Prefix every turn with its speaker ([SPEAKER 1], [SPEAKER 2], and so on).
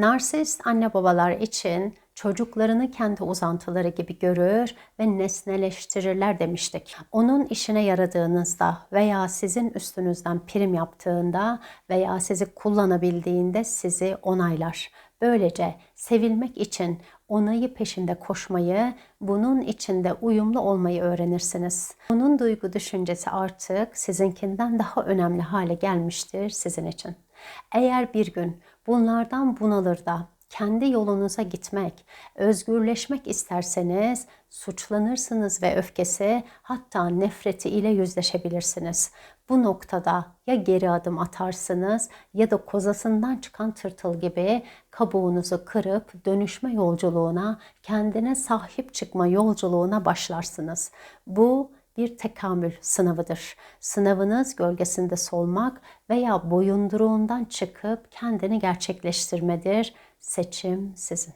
[SPEAKER 1] Narsist anne babalar için çocuklarını kendi uzantıları gibi görür ve nesneleştirirler demiştik. Onun işine yaradığınızda veya sizin üstünüzden prim yaptığında veya sizi kullanabildiğinde sizi onaylar. Böylece sevilmek için onayı peşinde koşmayı, bunun içinde uyumlu olmayı öğrenirsiniz. Onun duygu düşüncesi artık sizinkinden daha önemli hale gelmiştir sizin için. Eğer bir gün bunlardan bunalır da kendi yolunuza gitmek, özgürleşmek isterseniz suçlanırsınız ve öfkesi hatta nefreti ile yüzleşebilirsiniz. Bu noktada ya geri adım atarsınız ya da kozasından çıkan tırtıl gibi kabuğunuzu kırıp dönüşme yolculuğuna, kendine sahip çıkma yolculuğuna başlarsınız. Bu bir tekamül sınavıdır. Sınavınız gölgesinde solmak veya boyunduruğundan çıkıp kendini gerçekleştirmedir. Seçim sizin.